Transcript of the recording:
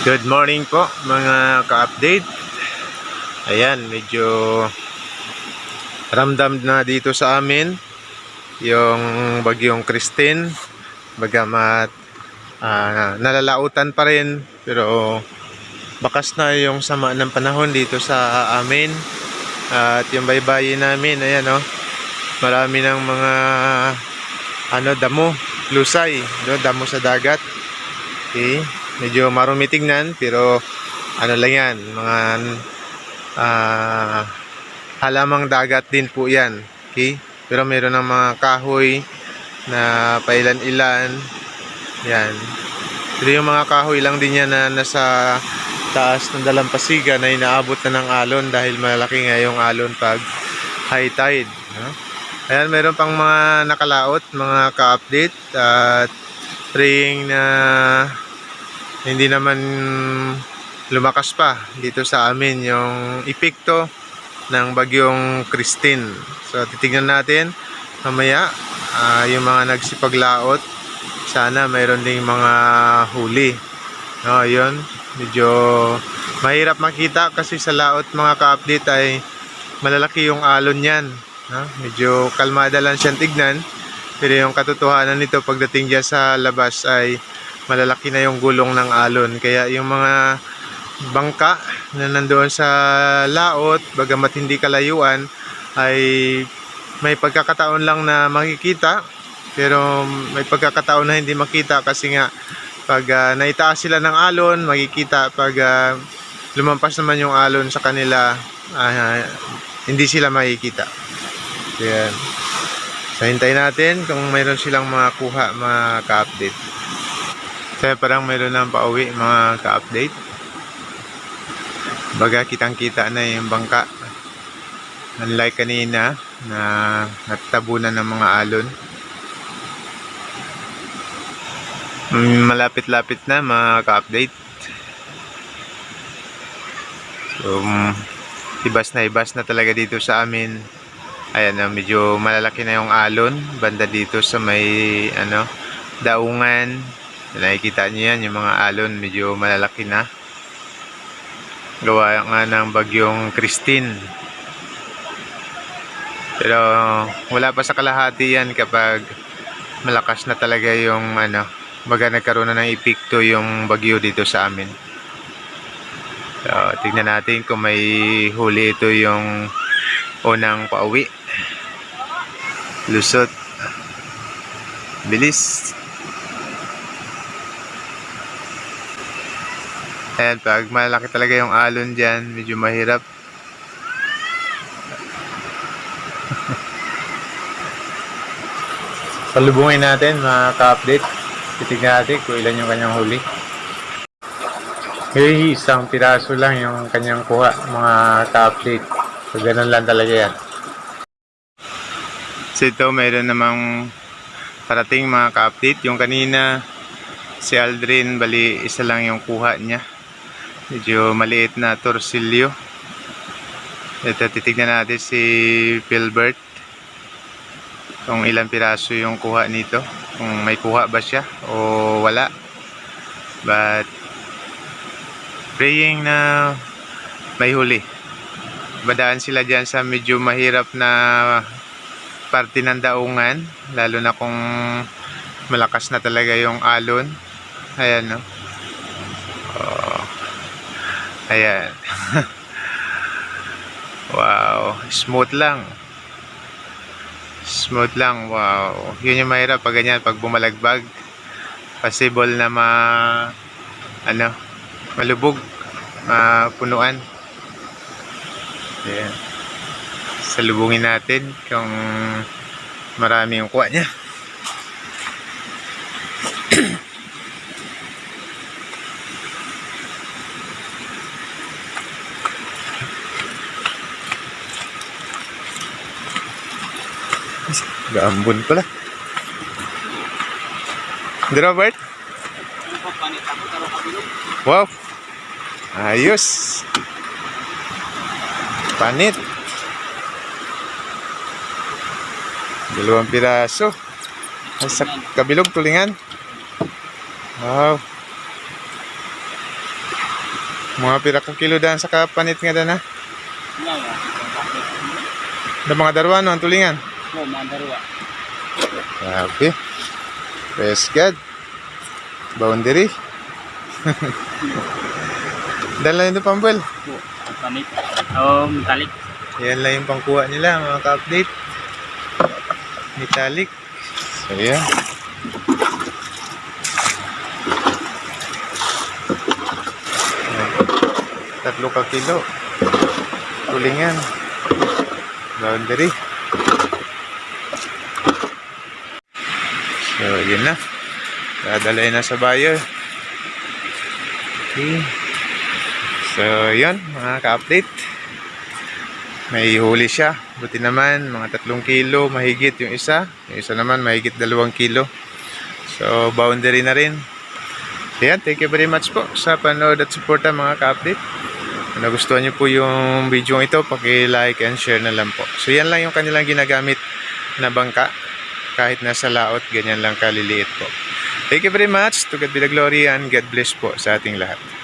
Good morning po mga ka-update. Ayan, medyo ramdam na dito sa amin yung bagyong Christine. Bagamat ah, nalalautan pa rin pero bakas na yung sama ng panahon dito sa amin. At yung baybayin namin, ayan oh, marami ng mga ano damo, lusay, no, damo sa dagat. Okay. Medyo marumi tignan pero ano lang yan, mga ah, halamang dagat din po yan. Okay? Pero meron ng mga kahoy na pailan-ilan. Yan. Pero yung mga kahoy lang din yan na nasa taas ng dalampasiga na inaabot na ng alon dahil malaki nga yung alon pag high tide. No? Ayan, meron pang mga nakalaot, mga ka-update at praying na hindi naman lumakas pa dito sa amin yung epekto ng bagyong Christine. So titignan natin mamaya ah, yung mga nagsipaglaot. Sana mayroon ding mga huli. No, yun. Medyo mahirap makita kasi sa laot mga ka-update ay malalaki yung alon niyan. No? Medyo kalmada lang siyang tignan. Pero yung katotohanan nito pagdating dyan sa labas ay malalaki na yung gulong ng alon. Kaya yung mga bangka na nandoon sa laot, bagamat hindi kalayuan, ay may pagkakataon lang na makikita. Pero may pagkakataon na hindi makita kasi nga pag ah, naitaas sila ng alon, makikita pag ah, lumampas naman yung alon sa kanila, ah, hindi sila makikita. Yan. So, hintayin natin kung mayroon silang mga kuha, mga ka-update. Kaya parang mayroon ng pauwi mga ka-update. Baga kitang kita na yung bangka. Unlike kanina na natabunan ng mga alon. Mm, Malapit-lapit na mga ka-update. So, mm, ibas na ibas na talaga dito sa amin. Ayan na, medyo malalaki na yung alon. Banda dito sa may, ano, daungan. Nakikita niyo yan, yung mga alon, medyo malalaki na. Gawa nga ng bagyong Christine. Pero wala pa sa kalahati yan kapag malakas na talaga yung ano, baga nagkaroon na ng epekto yung bagyo dito sa amin. So, tignan natin kung may huli ito yung unang pauwi. Lusot. Bilis. Ayan, pag malaki talaga yung alon dyan, medyo mahirap. Salubungin natin mga ka-update. Titignan natin kung ilan yung kanyang huli. Hey, isang piraso lang yung kanyang kuha, mga ka-update. So, ganun lang talaga yan. So, ito, mayroon namang parating mga ka-update. Yung kanina, si Aldrin, bali, isa lang yung kuha niya. Medyo maliit na torsilyo. Ito, titignan natin si Philbert. Kung ilang piraso yung kuha nito. Kung may kuha ba siya o wala. But, praying na may huli. Badaan sila dyan sa medyo mahirap na parte ng daungan. Lalo na kung malakas na talaga yung alon. Ayan, no? Oh. Ayan. wow. Smooth lang. Smooth lang. Wow. Yun yung mahirap pag ganyan. Pag bumalagbag. Possible na ma... Ano? Malubog. Mapunuan. Ayan. Salubungin natin kung marami yung kuha niya. Gambon pala. Di Robert? Wow. Ayos. Panit. Dalawang piraso. Sa kabilog tulingan. Wow. Mga pira kilo dan sa kapanit nga dan ha. Da mga darwano ang tulingan. Po, mandarwa. Grabe. Praise God. Boundary. Dala nito pambal. Po, panit. Oh, metalik. Yan lang yung pangkuha nila, mga ka-update. Metallic. So. Yan. Tatlo ka kilo. Tulingan. Boundary. Yun na. Dadalay na sa buyer. Okay. So, yun, mga ka-update. May huli siya. Buti naman, mga tatlong kilo, mahigit yung isa. Yung isa naman, mahigit dalawang kilo. So, boundary na rin. Ayan, thank you very much po sa panood at suporta mga ka-update. Kung nagustuhan niyo po yung video ito, paki-like and share na lang po. So, yan lang yung kanilang ginagamit na bangka. Kahit nasa laot, ganyan lang kaliliit po. Thank you very much. To God be the glory and God bless po sa ating lahat.